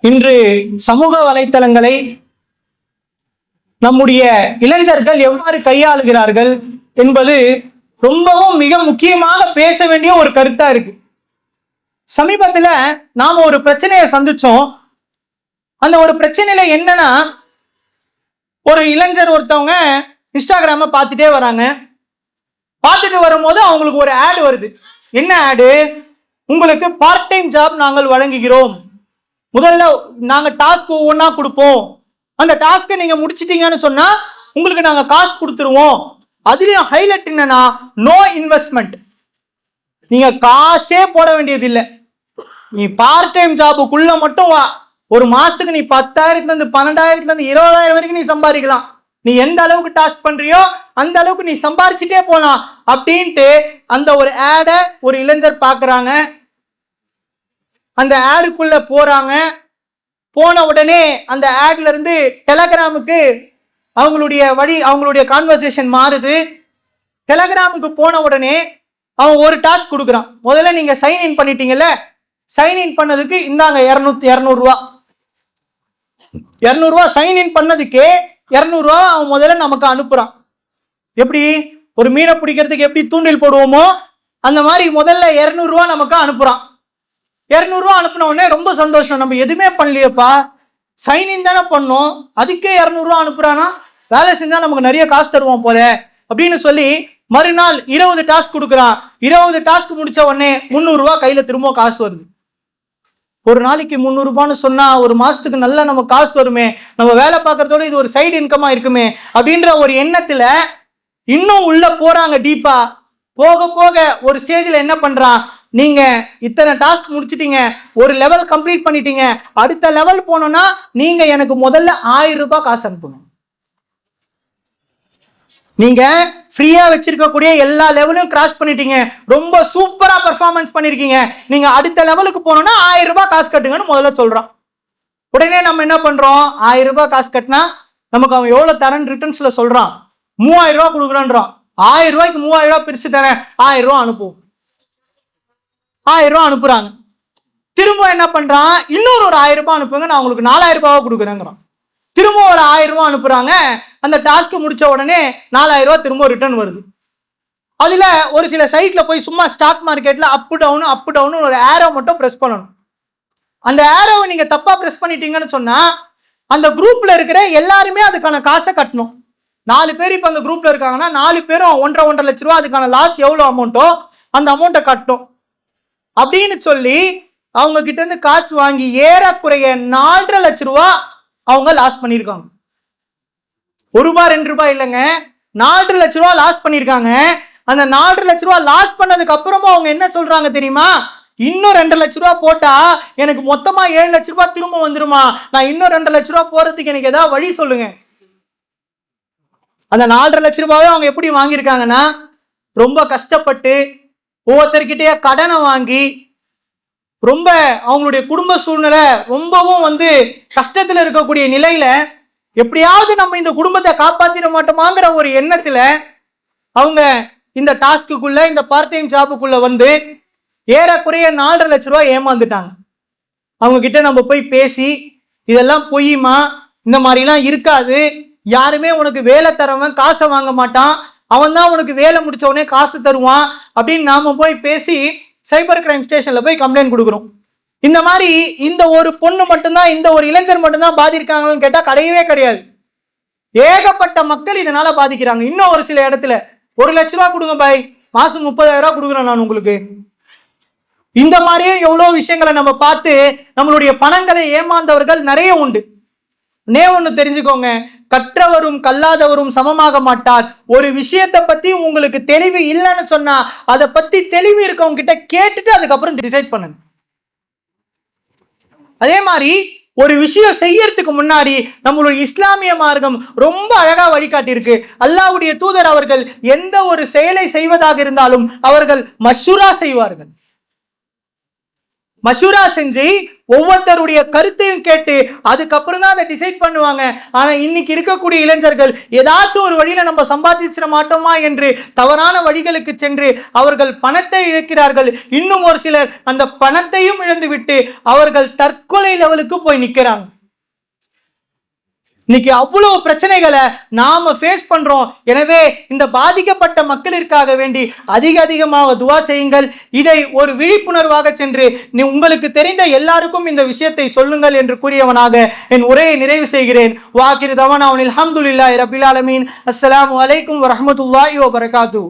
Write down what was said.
இன்று சமூக வலைத்தளங்களை நம்முடைய இளைஞர்கள் எவ்வாறு கையாளுகிறார்கள் என்பது ரொம்பவும் மிக முக்கியமாக பேச வேண்டிய ஒரு கருத்தா இருக்கு. சமீபத்துல நாம ஒரு பிரச்சனையை சந்திச்சோம். அந்த ஒரு பிரச்சனையில என்னன்னா ஒரு இளைஞர் ஒருத்தவங்க இன்ஸ்டாகிராம பார்த்துட்டே வராங்க. பார்த்துட்டு வரும்போது அவங்களுக்கு ஒரு ஆடு வருது. என்ன ஆடு உங்களுக்கு பார்ட் டைம் ஜாப் நாங்கள் வழங்குகிறோம். முதல்ல நாங்கள் டாஸ்க் ஒவ்வொன்றா கொடுப்போம். அந்த டாஸ்க்கை நீங்கள் முடிச்சிட்டீங்கன்னு சொன்னால் உங்களுக்கு நாங்கள் காசு கொடுத்துருவோம். அதுலேயும் ஹைலைட் என்னன்னா நோ இன்வெஸ்ட்மெண்ட் நீங்கள் காசே போட வேண்டியதில்லை. நீ பார்ட் டைம் ஜாபுக்குள்ள மட்டும் வா. ஒரு மாதத்துக்கு நீ பத்தாயிரத்துலேருந்து பன்னெண்டாயிரத்துலேருந்து இருபதாயிரம் வரைக்கும் நீ சம்பாதிக்கலாம். நீ எந்த அளவுக்கு டாஸ்க் பண்ணுறியோ அந்த அளவுக்கு நீ சம்பாரிச்சிட்டே போகலாம் அப்படின்ட்டு அந்த ஒரு ஆடை ஒரு இளைஞர் பார்க்குறாங்க அந்த ஆடுக்குள்ளே போகிறாங்க போன உடனே அந்த ஆட்லேருந்து டெலகிராமுக்கு அவங்களுடைய வழி அவங்களுடைய கான்வர்சேஷன் மாறுது. டெலகிராமுக்கு போன உடனே அவன் ஒரு டாஸ்க் கொடுக்குறான். முதல்ல நீங்கள் சைன் இன் பண்ணிட்டீங்கல்ல? சைன் இன் பண்ணதுக்கு இந்தாங்க இரநூத்தி இரநூறுவா. இரநூறுவா சைன் இன் பண்ணதுக்கே இரநூறுவா அவன் முதல்ல நமக்கு அனுப்புகிறான் எப்படி? ஒரு மீனை பிடிக்கிறதுக்கு எப்படி தூண்டில் போடுவோமோ அந்த மாதிரி முதல்ல இரநூறுவா நமக்கு அனுப்புகிறான் இரநூறுவா அனுப்பின உடனே ரொம்ப சந்தோஷம். நம்ம எதுவுமே பண்ணலையேப்பா. சைனிங் தானே பண்ணோம். அதுக்கே இரநூறுவா அனுப்புறானா? வேலை செஞ்சால் நமக்கு நிறைய காசு தருவோம் போல. அப்படின்னு சொல்லி மறுநாள் இருபது டாஸ்க் கொடுக்குறான். இருபது டாஸ்க் முடிச்ச உடனே முந்நூறுரூவா கையில் திரும்ப காசு வருது. ஒரு நாளைக்கு முந்நூறுபான்னு சொன்னால் ஒரு மாதத்துக்கு நல்லா நம்ம காசு வருமே. நம்ம வேலை பார்க்குறதோட இது ஒரு சைடு இன்கமாக இருக்குமே அப்படின்ற ஒரு எண்ணத்தில் இன்னும் உள்ளே போகிறாங்க டீப்பாக போக போக ஒரு ஸ்டேஜில் என்ன பண்ணுறான் நீங்கள் இத்தனை டாஸ்க் முடிச்சிட்டீங்க ஒரு லெவல் கம்ப்ளீட் பண்ணிட்டீங்க அடுத்த லெவல் போனோன்னா நீங்கள் எனக்கு முதல்ல ஆயிரம் ரூபாய் காசு அனுப்பணும். நீங்கள் ஃப்ரீயாக வச்சிருக்கக்கூடிய எல்லா லெவலையும் கிராஸ் பண்ணிட்டீங்க. ரொம்ப சூப்பராக பர்ஃபார்மன்ஸ் பண்ணியிருக்கீங்க நீங்கள் அடுத்த லெவலுக்கு போனோன்னா ஆயிரம் ரூபாய் காசு கட்டுங்கன்னு முதல்ல சொல்கிறோம் உடனே நம்ம என்ன பண்ணுறோம் ஆயிரம் ரூபாய் காசு கட்டினா நமக்கு அவன் எவ்வளோ தரேன் ரிட்டர்ன்ஸில் சொல்கிறான் மூவாயிரம் ரூபா கொடுக்குறான்றான் ஆயிரம் ரூபாய்க்கு மூவாயிரம் ரூபா பிரித்து தரேன். ஆயிரம் ரூபா அனுப்புவோம். ஆயிரம் ரூபா அனுப்புறாங்க. திரும்ப என்ன பண்றான்? இன்னொரு ஒரு ஆயிரம் ரூபாய் அனுப்புங்க நான் உங்களுக்கு நாலாயிரம் ரூபாவை கொடுக்குறேங்கிறான். திரும்ப ஒரு ஆயிரம் ரூபாய் அனுப்புறாங்க அந்த டாஸ்க் முடிச்ச உடனே நாலாயிரம் ரூபாய் திரும்ப ரிட்டர்ன் வருது. அதுல ஒரு சில சைட்ல போய் சும்மா ஸ்டாக் மார்க்கெட்ல அப் டவுன் அப் டவுன் ஒரு ஏரோ மட்டும் ப்ரெஸ் பண்ணணும். அந்த ஏரோவை நீங்க தப்பா ப்ரெஸ் பண்ணிட்டீங்கன்னு சொன்னா அந்த குரூப்ல இருக்கிற எல்லாருமே அதுக்கான காசை கட்டணும். நாலு பேர் இப்போ அந்த குரூப்ல இருக்காங்கன்னா நாலு பேரும் ஒன்றரை ஒன்றரை லட்ச ரூபா அதுக்கான லாஸ் எவ்வளோ அமௌண்ட்டோ அந்த அமௌண்ட்டை கட்டணும். அப்படின்னு சொல்லி அவங்க கிட்ட இருந்து காசு வாங்கி ஏறக்குறைய நாலரை லட்ச ரூபா அவங்க லாஸ் பண்ணியிருக்காங்க. ஒரு ரூபாய் ரெண்டு ரூபாய் இல்லைங்க. நாலரை லட்ச ரூபா லாஸ் பண்ணியிருக்காங்க. அந்த நாலரை லட்ச ரூபா லாஸ் பண்ணதுக்கு அப்புறமும் அவங்க என்ன சொல்றாங்க தெரியுமா? இன்னும் ரெண்டு லட்ச ரூபா போட்டா எனக்கு மொத்தமா ஏழு லட்ச ரூபா திரும்ப வந்துருமா? நான் இன்னும் ரெண்டு லட்ச ரூபா போறதுக்கு எனக்கு ஏதாவது வழி சொல்லுங்க. அந்த நாலரை லட்ச ரூபாவே அவங்க எப்படி வாங்கியிருக்காங்கன்னா ரொம்ப கஷ்டப்பட்டு ஒவ்வொருத்தர்கிட்டயே கடனை வாங்கி ரொம்ப அவங்களுடைய குடும்ப சூழ்நிலை ரொம்பவும் வந்து கஷ்டத்தில் இருக்கக்கூடிய நிலையில எப்படியாவது நம்ம இந்த குடும்பத்தை காப்பாற்றிட மாட்டோமாங்கிற ஒரு எண்ணத்தில் அவங்க இந்த டாஸ்க்குள்ள இந்த பார்ட் டைம் ஜாபுக்குள்ள வந்து ஏறக்குறைய நாலரை லட்ச ரூபா ஏமாந்துட்டாங்க. அவங்க கிட்ட நம்ம போய் பேசி இதெல்லாம் பொய்யுமா? இந்த மாதிரிலாம் இருக்காது. யாருமே உனக்கு வேலை தரவன் காசை வாங்க மாட்டான். அவன் தான் உனக்கு வேலை முடிச்ச உடனே காசு தருவான் அப்படின்னு நாம போய் பேசி சைபர் கிரைம் ஸ்டேஷன்ல போய் கம்ப்ளைண்ட் கொடுக்குறோம். இந்த மாதிரி இந்த ஒரு பொண்ணு மட்டும்தான் இந்த ஒரு இளைஞர் மட்டும்தான் பாதிக்கிறாங்கன்னு கேட்டா கிடையவே கிடையாது. ஏகப்பட்ட மக்கள் இதனால பாதிக்கிறாங்க. இன்னும் ஒரு சில இடத்துல ஒரு லட்ச ரூபா கொடுங்க பாய். மாசம் முப்பதாயிரம் ரூபா கொடுக்குறேன் நான் உங்களுக்கு. இந்த மாதிரியே எவ்வளோ விஷயங்களை நம்ம பார்த்து நம்மளுடைய பணங்களை ஏமாந்தவர்கள் நிறைய உண்டு. நே ஒன்று தெரிஞ்சுக்கோங்க. கற்றவரும் கல்லாதவரும் சமமாக மாட்டார். ஒரு விஷயத்தை பத்தி உங்களுக்கு தெளிவு இல்லைன்னு சொன்னா அதை பத்தி தெளிவு இருக்கவங்க கிட்ட கேட்டுட்டு அதுக்கப்புறம் டிசைட் பண்ணுங்க. அதே மாதிரி ஒரு விஷயம் செய்யறதுக்கு முன்னாடி நம்மளுடைய இஸ்லாமிய மார்க்கம் ரொம்ப அழகா வழிகாட்டியிருக்கு. அல்லாவுடைய தூதர் அவர்கள் எந்த ஒரு செயலை செய்வதாக இருந்தாலும் அவர்கள் மஷூரா செய்வார்கள். மசூரா செஞ்சு ஒவ்வொருத்தருடைய கருத்தையும் கேட்டு அதுக்கப்புறம் தான் அதை டிசைட் பண்ணுவாங்க. ஆனால் இன்னைக்கு இருக்கக்கூடிய இளைஞர்கள் ஏதாச்சும் ஒரு வழியில் நம்ம சம்பாதிச்சிட மாட்டோமா என்று தவறான வழிகளுக்கு சென்று அவர்கள் பணத்தை இழக்கிறார்கள். இன்னும் ஒரு சிலர் அந்த பணத்தையும் இழந்து விட்டு அவர்கள் தற்கொலை லெவலுக்கு போய் நிற்கிறாங்க. இன்னைக்கு அவ்வளவு பிரச்சனைகளை நாம ஃபேஸ் பண்றோம். எனவே இந்த பாதிக்கப்பட்ட மக்களிற்காக வேண்டி அதிக அதிகமாக துவா செய்யுங்கள். இதை ஒரு விழிப்புணர்வாக சென்று நீ உங்களுக்கு தெரிந்த எல்லாருக்கும் இந்த விஷயத்தை சொல்லுங்கள் என்று கூறியவனாக என் உரையை நிறைவு செய்கிறேன். வாக்கிரு தவனாவனில் அல்ஹம்துலில்லாஹி ரபில் ஆலமீன். அஸ்லாம் வலைக்கும் வரமத்துல்லாஹி வபரகாத்து